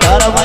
ধরব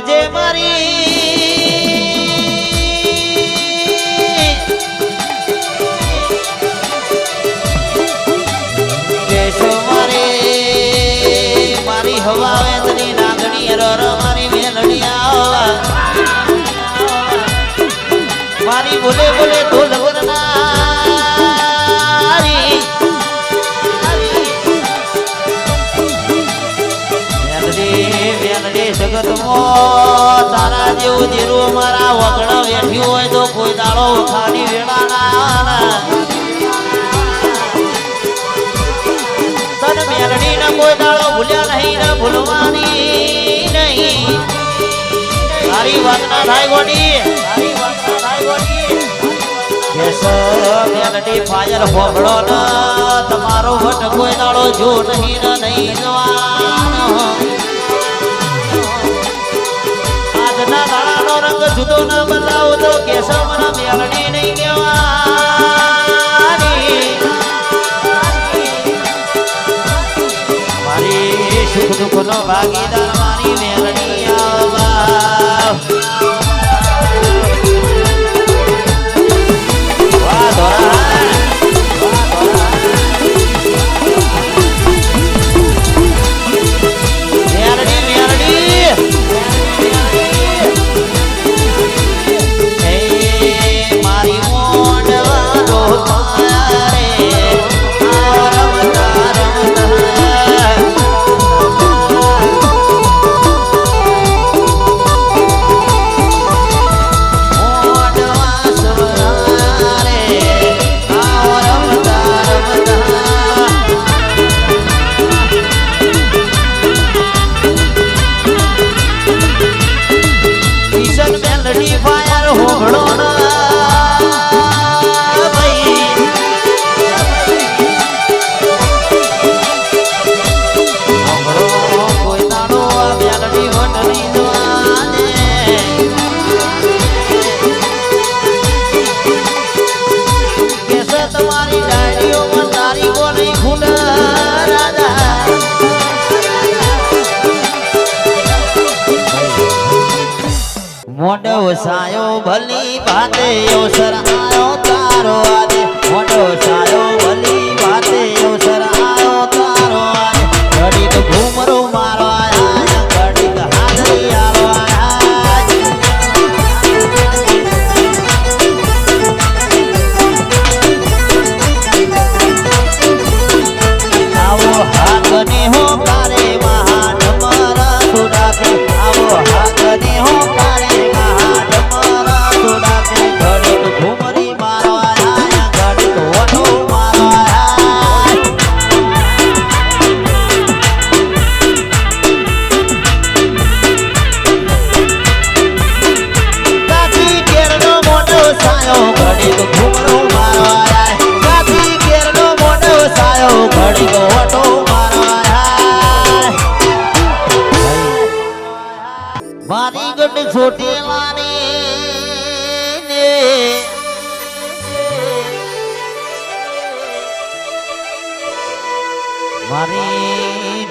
આવજે મારી. મારે, મારી હવા વેદની નાગણી રર મારી મેલડી આવા. મારી બોલે બોલે તો જેવું ધીરું મારા વગણ વેઠ્યું હોય તો કોઈ દાડો ખાલી વેળા ના તન ને કોઈ દાડો ભૂલ્યા નહીં ભૂલવાની નહીં. તારી વાત ના થાય ના. તમારો વટ કોઈ દાડો જો નહીં નહીં જવાનો. રંગ જુદો ન બદલાવો તો કેસો મને મેલડી નહીં કહેવાની મારી સુખ દુઃખ નો ભાગીદાર મારી મોઢો સાયો ભલી ભાતે અવસર આયો તારો આજે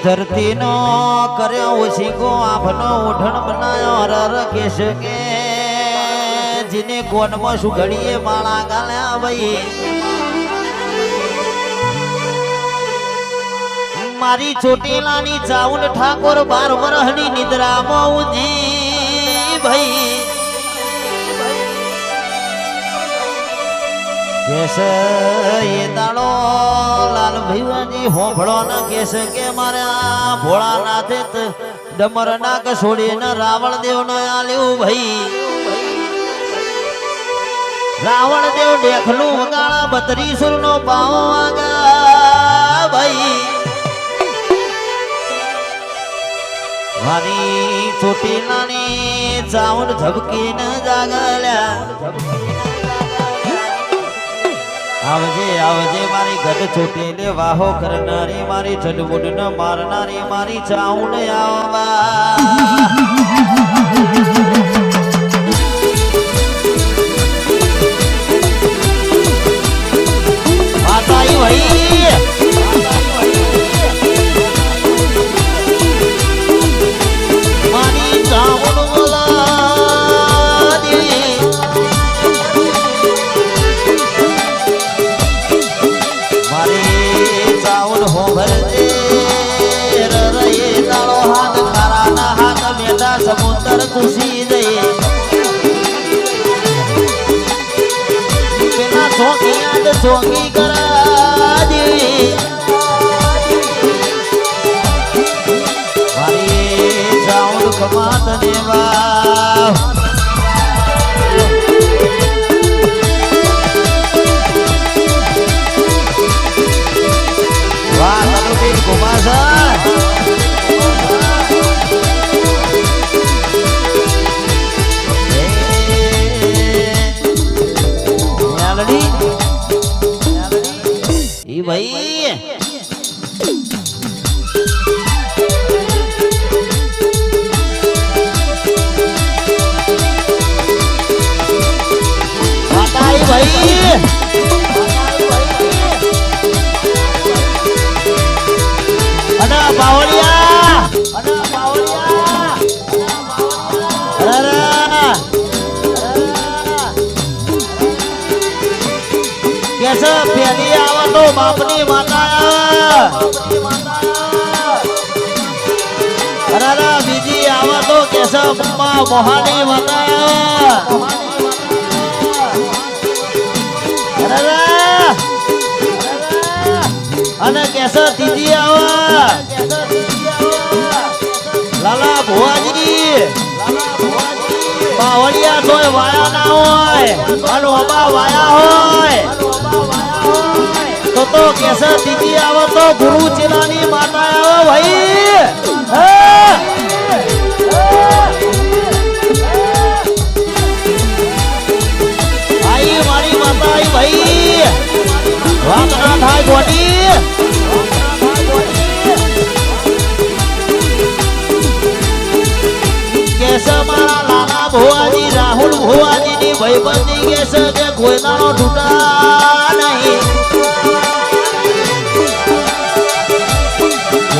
ધરતીનો કર્યો ઓછીકો આભનો ઉઠણ બનાયો હર કેશ કે, જીને કોનમાં શું ઘડીએ માળા ગાલ્યા ભાઈ મારી ચોટીલાની ચાઉન ઠાકોર બાર વરહની નિદ્રામાં ઉજી એ દાડો લાલ ભૈવાજી હોભળો ન કેસ કે મારા ભોળાનાથે ત ડમર નાક છોડીને રાવણ દેવ ને આલ્યું ભાઈ. રાવણ દેવ દેખલું વગાળા બત્રીસુર નો પાવો વાગા ભાઈ. મારી ચોટીલાની ચાવણ ઝબકીને જાગલ્યા. આવજે આવજે મારી ગઢ ચોટીલે વાહો કરનારી મારી ચડબુડ ન મારનારી મારી ચાઉન આવવા. સમુદ્ર ખુશી જઈએ પેલા છોકી યાદ છોકી કરા દેવી ચાઉન કમાત દેવા ભાઈ અને બાવળિયા. અને બાપની માતા. અરે બીજી આવા તો કેશવ મોહાની માતા. અને કેસર દીદી આવા. લાલા ભુવાજી બાવળિયા તોય વાયા ના હોય. અને ઓબા વાયા હોય. તો તો કેસ દીદી આવો તો ગુરુ ચિલાની માતા આવો ભાઈ. ભાઈ મારી માતા આવી ભાઈ. વાત ના થાય ગોટી કેસ મારા લાલા ભુવાજી, રાહુલ ભુવાજી ની ભાઈબંધી કેસ જે કોઈ દાડો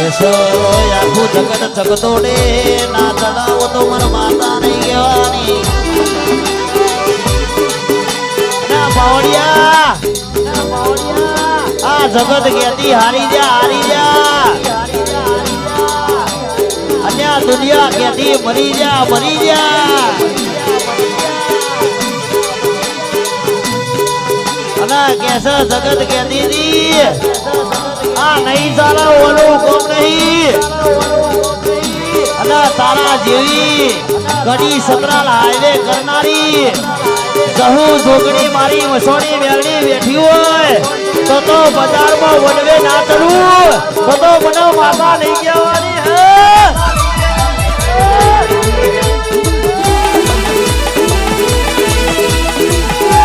આખું જગત ચગતોડે ના ચડાવો તો મને માતા નહીં કહેવાની. ના બાવળિયા, આ જગત હારી જા હારી જા. દુનિયા કેતી મરી જા મરી જા. અને કેસ જગત કેતી દી આ નહીં સારા ઓલું કોમ નહીં. અને તારા જેવી કડી સકરાલ હાઈવે કરનારી જહુ જોગણી મારી વસોણી વેલણી બેઠી હોય, તો તો બજારમાં વનવે ના ચડવું તો તો મને માતા કહેવાની હે.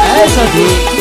હે સધી